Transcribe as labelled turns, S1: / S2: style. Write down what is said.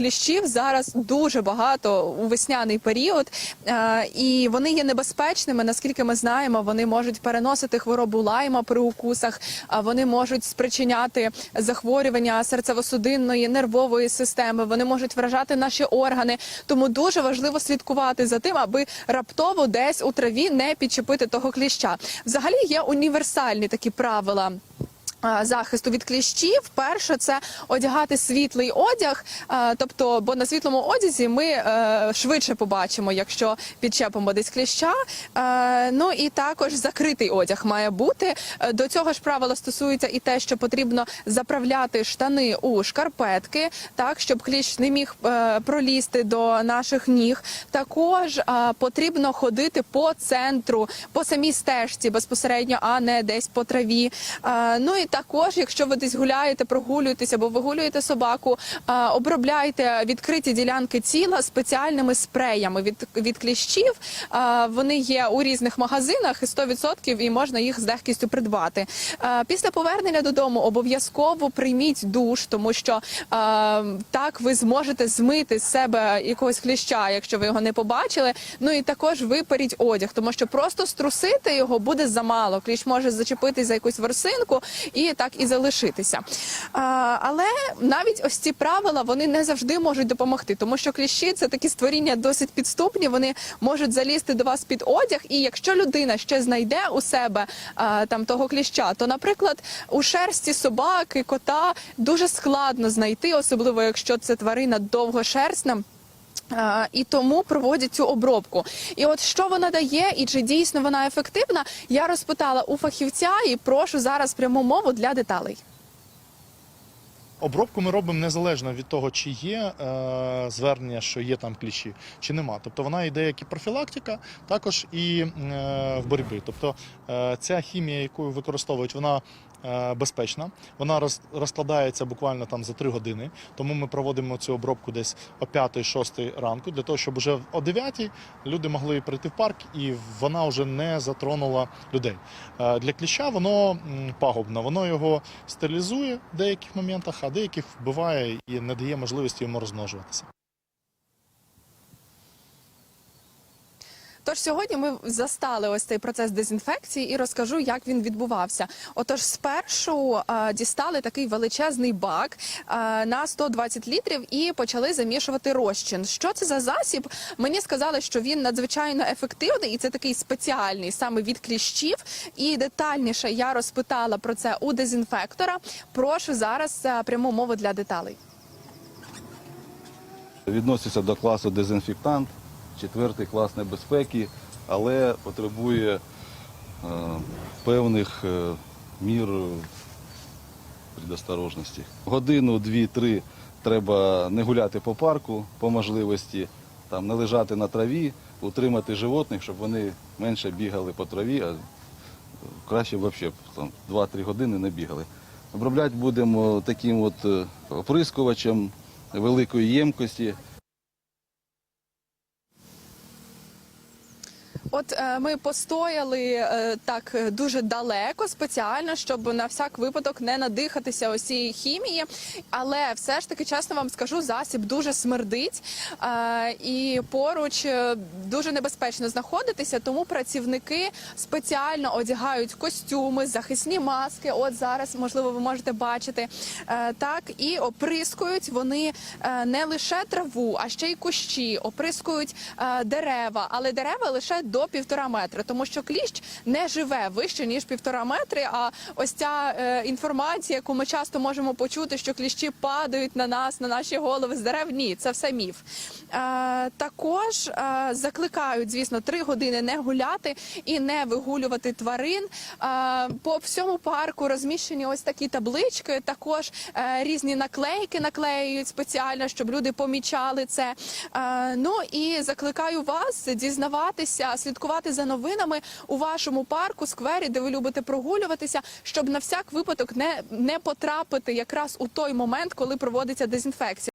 S1: Кліщів зараз дуже багато у весняний період, е, і вони є небезпечними. Наскільки ми знаємо, вони можуть переносити хворобу лайма при укусах, вони можуть спричиняти захворювання серцево-судинної нервової системи. Вони можуть вражати наші органи. Тому дуже важливо слідкувати за тим, аби раптово десь у траві не підчепити того кліща. Взагалі є універсальні такі правила. А, Захисту від кліщів, перше це одягати світлий одяг, тобто, бо на світлому одязі ми е, швидше побачимо, якщо підчепимо десь кліща. Е, ну і також закритий одяг має бути. Е, До цього ж правила стосується і те, що потрібно заправляти штани у шкарпетки, так щоб кліщ не міг е, пролізти до наших ніг. Також е, потрібно ходити по центру, по самій стежці безпосередньо, а не десь по траві. Е, ну і також, якщо ви десь гуляєте, прогулюєтеся або вигулюєте собаку, обробляйте відкриті ділянки тіла спеціальними спреями від, від кліщів. Вони є у різних магазинах і 100% і можна їх з легкістю придбати. Після повернення додому обов'язково прийміть душ, тому що так ви зможете змити з себе якогось кліща, якщо ви його не побачили. Ну і також виперіть одяг, тому що просто струсити його буде замало. Кліщ може зачепитись за якусь ворсинку і так і залишитися. Але навіть ось ці правила вони не завжди можуть допомогти, тому що кліщі це такі створіння досить підступні. Вони можуть залізти до вас під одяг, і якщо людина ще знайде у себе там того кліща, то, наприклад, у шерсті собаки, кота дуже складно знайти, особливо якщо це тварина довгошерстна. І тому проводять цю обробку. І от що вона дає, і чи дійсно вона ефективна, я розпитала у фахівця і прошу зараз пряму мову для деталей.
S2: Обробку ми робимо незалежно від того, чи є е, звернення, що є там кліщі, чи нема. Тобто вона йде як і профілактика, також і е, в боротьбі. Тобто е, ця хімія, яку використовують, вона безпечна. Вона роз, розкладається буквально там за 3 години. Тому ми проводимо цю обробку десь о 5-6 ранку, для того, щоб вже о 9 люди могли прийти в парк і вона вже не затронула людей. Е, для кліща воно пагубно, воно його стерилізує в деяких моментах, а деяких вбиває і не дає можливості йому розмножуватися.
S1: Тож сьогодні ми застали ось цей процес дезінфекції і розкажу, як він відбувався. Отож, спершу е, дістали такий величезний бак е, на 120 літрів і почали замішувати розчин. Що це за засіб? Мені сказали, що він надзвичайно ефективний і це такий спеціальний саме від кліщів. І детальніше я розпитала про це у дезінфектора. Прошу зараз е, пряму мову для деталей.
S3: Відноситься до класу дезінфектант, четвертий клас небезпеки, але потребує е, певних е, мір предосторожності. Годину, дві-три треба не гуляти по парку по можливості, там, не лежати на траві, утримати животних, щоб вони менше бігали по траві, а краще взагалі 2-3 години не бігали. Обробляти будемо таким от е, оприскувачем великої ємкості.
S1: От е, ми постояли е, так е, дуже далеко спеціально, щоб на всяк випадок не надихатися ось цієї хімії. Але все ж таки, чесно вам скажу, засіб дуже смердить і поруч дуже небезпечно знаходитися. Тому працівники спеціально одягають костюми, захисні маски. От зараз, можливо, ви можете бачити так, і оприскують вони не лише траву, а ще й кущі, оприскують дерева, але дерева лише до півтора метри, тому що кліщ не живе вище ніж півтора метри. А ось ця е, інформація, яку ми часто можемо почути, що кліщі падають на нас, на наші голови з дерев. Ні, це все міф. Е, також е, закликають, звісно, три години не гуляти і не вигулювати тварин. Е, по всьому парку розміщені ось такі таблички. Також е, різні наклейки наклеюють спеціально, щоб люди помічали це. Е, ну і закликаю вас дізнаватися, слідкувати за новинами у вашому парку, сквері, де ви любите прогулюватися, щоб на всяк випадок не, не потрапити якраз у той момент, коли проводиться дезінфекція.